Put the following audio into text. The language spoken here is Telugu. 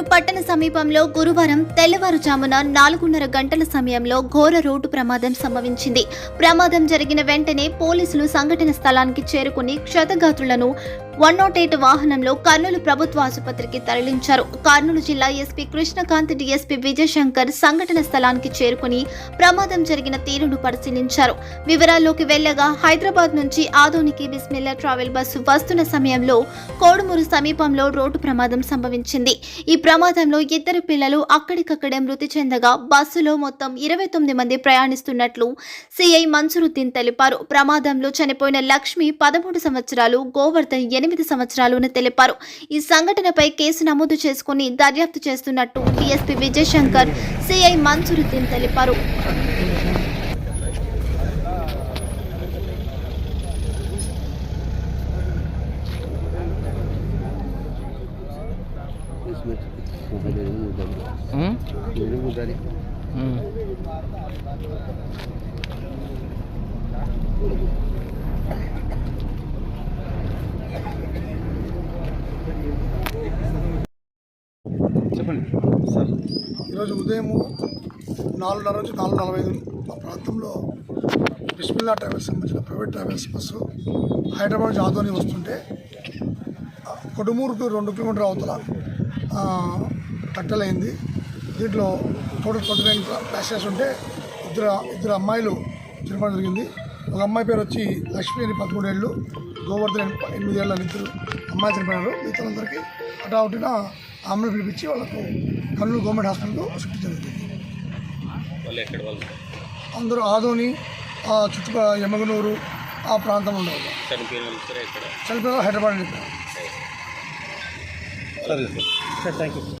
పట్టణ సమీపంలో గురువారం తెల్లవారుజామున నాలుగున్నర గంటల సమయంలో ఘోర రోడ్డు ప్రమాదం సంభవించింది. ప్రమాదం జరిగిన వెంటనే పోలీసులు సంఘటన స్థలానికి చేరుకుని క్షతగాత్రులను వన్ నాట్ ఎయిట్ వాహనంలో కర్నూలు ప్రభుత్వ ఆసుపత్రికి తరలించారు. కర్నూలు జిల్లా ఎస్పీ కృష్ణకాంత్ డిఎస్పీ విజయశంకర్ సంఘటన స్థలానికి చేరుకుని ప్రమాదం జరిగిన తీరును పరిశీలించారు. వివరాల్లోకి వెళ్ళగా హైదరాబాద్ నుంచి ఆదోనికి బిస్మిల్లా ట్రావెల్ బస్సు వస్తున్న సమయంలో కోడుమూరు సమీపంలో రోడ్డు ప్రమాదం సంభవించింది. ఈ ప్రమాదంలో ఇద్దరు పిల్లలు అక్కడికక్కడే మృతి చెందగా బస్సులో మొత్తం ఇరవై తొమ్మిది మంది ప్రయాణిస్తున్నట్లు సిఐ మన్సురుద్దీన్ తెలిపారు. ప్రమాదంలో చనిపోయిన లక్ష్మి పదమూడు సంవత్సరాలు గోవర్ధన్ ఎనిమిది సంవత్సరాలు తెలిపారు. ఈ సంఘటనపై కేసు నమోదు చేసుకుని దర్యాప్తు చేస్తున్నట్టు డీఎస్పీ విజయశంకర్ సిఐ మన్సూరుద్దీన్ తెలిపారు. చెప్పండి. సార్. ఈరోజు ఉదయం నాలుగున్నర నుంచి నాలుగు నలభై ఐదు ఆ ప్రాంతంలో బిస్మిల్లా ట్రావెల్స్ సంబంధించిన private travels bus Hyderabad Adoni వస్తుంటే కొడుమూరుకు రెండు కిలోమీటర్ అవతల కట్టలైంది. దీంట్లో టోటల్ ట్వంటీ నైన్ ప్యాసెంజర్స్ ఉంటే ఇద్దరు ఇద్దరు అమ్మాయిలు చనిపోవడం జరిగింది. ఒక అమ్మాయి పేరు వచ్చి లక్ష్మి అని పదమూడేళ్ళు గోవర్ధన్ అని ఎనిమిదేళ్ళు అని ఇద్దరు అమ్మాయి చనిపోయినారు. మిగతాలందరికీ హఠాహుటిన అంబులెన్స్ పిలిపించి వాళ్ళకు కర్నూలు గవర్నమెంట్ హాస్పిటల్లో షిఫ్ట్ జరిగింది అందరూ ఆదోని ఆ చుట్టుపక్కల యమగనూరు ఆ ప్రాంతంలో ఉండేవాళ్ళు. చనిపోయిన హైదరాబాద్ సార్ థ్యాంక్ యూ